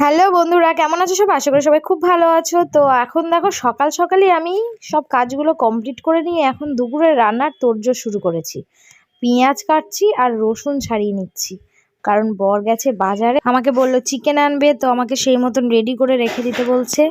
Hello বন্ধুরা, কেমন আছো সব? আশা করি সবাই খুব ভালো আছো। তো এখন দেখো, সকাল সকালই আমি সব কাজগুলো কমপ্লিট করে নিয়ে এখন দুপুরে রান্নার তোড়জোড় শুরু করেছি। পেঁয়াজ কাটছি আর রসুন ছাড়িয়ে নিচ্ছি। কারণ বর গেছে বাজারে। আমাকে বলল চিকেন আনবে? তো আমাকে সেই মতন রেডি করে রেখে দিতে বলছে।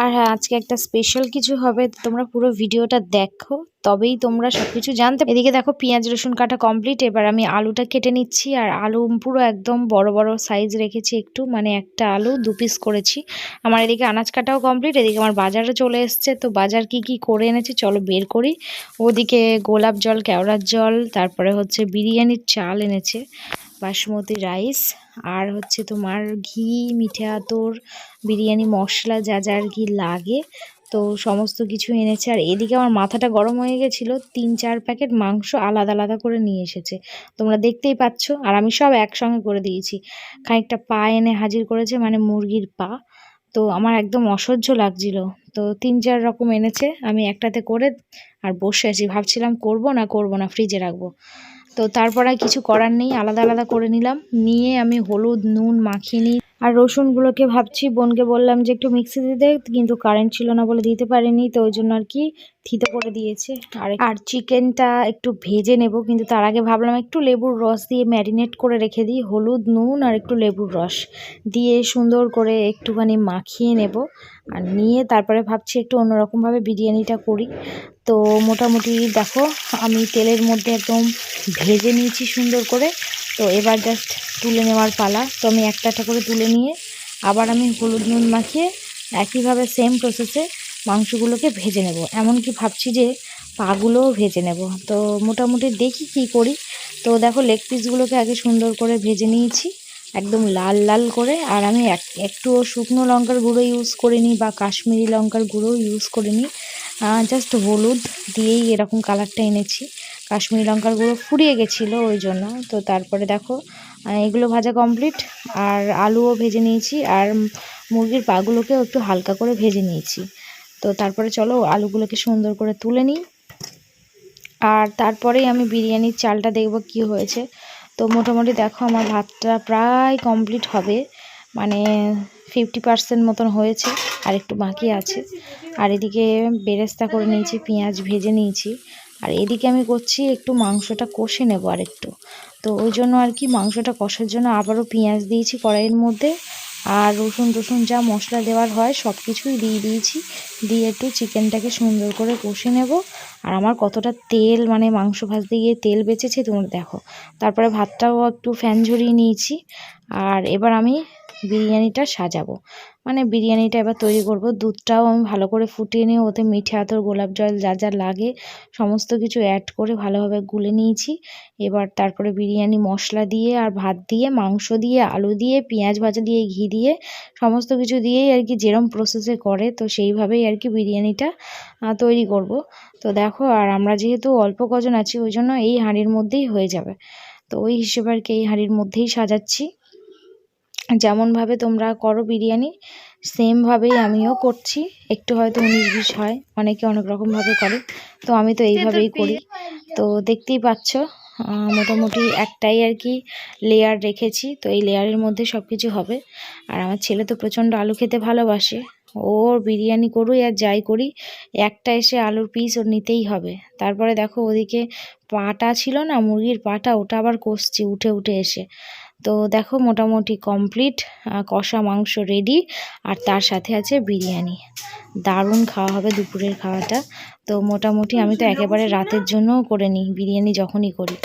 আর হ্যাঁ আজকে একটা স্পেশাল কিছু হবে। তোমরা পুরো ভিডিওটা দেখো, তবেই তোমরা সব কিছু জানতে এদিকে দেখো, পেঁয়াজ, রসুন কাটা কমপ্লিট এবার আমি আলুটা কেটে নিচ্ছি। আর আলু পুরো একদম বড় বড় সাইজ রেখেছি একটু। মানে একটা আলু দু পিস করেছি। আমার এদিকে আনাজ কাটাও কমপ্লিট এদিকে আমার বাজারে চলে এসছে। তো বাজার কি কি করে এনেছি চলো বের করি। ওদিকে গোলাপ জল, কেওড়ার জল, তারপরে হচ্ছে বিরিয়ানির চাল এনেছে। বাসমতি রাইস আর হচ্ছে তোমার ঘি, মিঠে আতর, বিরিয়ানি, মশলা যা যা আর কি লাগে। তো সমস্ত কিছু এনেছে। আর এদিকে আমার মাথাটা গরম হয়ে গেছিল। তিন চার প্যাকেট মাংস আলাদা আলাদা করে নিয়ে এসেছে। তোমরা দেখতেই পাচ্ছ। আর আমি সব একসঙ্গে করে দিয়েছি। খানিকটা পা এনে হাজির করেছে মানে মুরগির পা। তো আমার একদম অসহ্য লাগছিল। তো তিন চার রকম এনেছে। আমি একটাতে করে আর বসে আছি। ভাবছিলাম করব না করব না ফ্রিজে রাখব। তো তারপর আর কিছু করার নেই, আলাদা আলাদা করে নিলাম। নিয়ে আমি হলুদ, নুন মাখিয়ে নিই। আর রসুনগুলোকে ভাবছি, বোনকে বললাম যে একটু মিক্সি দিতে, কিন্তু কারেন্ট ছিল না বলে দিতে পারিনি, তো ওই জন্য আর কি থিতে করে দিয়েছে। আর আর চিকেনটা একটু ভেজে নেব, কিন্তু তার আগে ভাবলাম একটু লেবুর রস দিয়ে ম্যারিনেট করে রেখে দিই, হলুদ, নুন আর একটু লেবুর রস দিয়ে সুন্দর করে একটুখানি মাখিয়ে নেব। আর নিয়ে তারপরে ভাবছি একটু অন্যরকমভাবে বিরিয়ানিটা করি। তো মোটামুটি দেখো, আমি তেলের মধ্যে একদম ভেজে নিয়েছি সুন্দর করে। তো এবার জাস্ট তুলে নেওয়ার পালা। তো আমি একটা একটা করে তুলে নিয়ে আবার আমি হলুদ নুন মাখিয়ে একইভাবে সেম প্রসেসে মাংসগুলোকে ভেজে নেব। এমনকি ভাবছি যে পাগুলোও ভেজে নেব। তো মোটামুটি দেখি কি করি। তো দেখো লেগ পিসগুলোকে আগে সুন্দর করে ভেজে নিয়েছি, একদম লাল লাল করে। আর আমি এক, একটুও শুকনো লঙ্কার গুঁড়ো ইউজ করিনি বা কাশ্মীরি লঙ্কার গুঁড়ো ইউজ করিনি জাস্ট হলুদ দিয়েই এরকম কালারটা এনেছি। কাশ্মীরি লঙ্কার গুঁড়ো ফুরিয়ে গেছিল ওই জন্য। তো তারপরে দেখো এগুলো ভাজা কমপ্লিট আর আলুও ভেজে নিয়েছি, আর মুরগির পাগুলোকেও একটু হালকা করে ভেজে নিয়েছি। তো তারপরে চলো আলুগুলোকে সুন্দর করে তুলে নিই। আর তারপরেই আমি বিরিয়ানির চালটা দেখব কি হয়েছে। তো মোটামুটি দেখো আমার ভাতটা প্রায় কমপ্লিট হবে মানে ফিফটি পার্সেন্ট মতন হয়েছে, আর একটু বাকি আছে। আর এদিকে বেরেস্তা করে নিয়েছি, পেঁয়াজ ভেজে নিয়েছি। আর এদিকে আমি করছি একটু মাংসটা কষে নেব আর একটু তো ওই জন্য আর কি মাংসটা কষার জন্য আবারও পেঁয়াজ দিয়েছি কড়াইয়ের মধ্যে। আর রসুন, টসুন যা মশলা দেওয়ার হয় সব কিছুই দিয়ে দিয়েছি। দিয়ে একটু চিকেনটাকে সুন্দর করে কষে নেব। আর আমার কতটা তেল মানে মাংস ভাজতে গিয়ে তেল বেঁচেছে তোমরা দেখো। তারপরে ভাতটাও একটু ফ্যান ঝরিয়ে নিয়েছি। আর এবার আমি বিরিয়ানিটা সাজাবো। মানে বিরিয়ানিটা এবার তৈরি করব। দুধটাও আমি ভালো করে ফুটিয়ে নিয়ে, ওতে মিঠে, আতর, গোলাপ জল যা যা লাগে, সমস্ত কিছু অ্যাড করে ভালোভাবে গুলে নিয়েছি। এবার তারপরে বিরিয়ানি মশলা দিয়ে আর ভাত দিয়ে, মাংস দিয়ে, আলু দিয়ে, পেঁয়াজ ভাজা দিয়ে, ঘি দিয়ে, সমস্ত কিছু দিয়েই আর কি যেরম প্রসেসে করে, তো সেইভাবেই আর কি বিরিয়ানিটা তৈরি করব। তো দেখো, আর আমরা যেহেতু অল্প কজন আছি, ওই জন্য এই হাঁড়ির মধ্যেই হয়ে যাবে। তো ওই হিসেবে আর কি এই হাঁড়ির মধ্যেই সাজাচ্ছি। যেমনভাবে তোমরা করো বিরিয়ানি সেমভাবেই আমিও করছি। একটু হয়তো উনিশ বিশ হয় অনেকে অনেক রকমভাবে করে। তো আমি তো এইভাবেই করি। তো দেখতেই পাচ্ছ মোটামুটি একটাই আর কি লেয়ার রেখেছি। তো এই লেয়ারের মধ্যে সব কিছু হবে। আর আমার ছেলে তো প্রচণ্ড আলু খেতে ভালোবাসে। ওর বিরিয়ানি করুই আর যাই করি একটা এসে আলুর পিস ওর নিতেই হবে। তারপরে দেখো ওদিকে পাটা ছিল না মুরগির পাটা ওটা আবার কষছি উঠে উঠে এসে। তো দেখো মোটামুটি কমপ্লিট কষা মাংস রেডি আর তার সাথে আছে বিরিয়ানি। দারুণ খাওয়া হবে দুপুরের খাওয়াটা। তো মোটামুটি আমি তো একেবারে রাতের জন্যও করে নিই, বিরিয়ানি যখনই করি।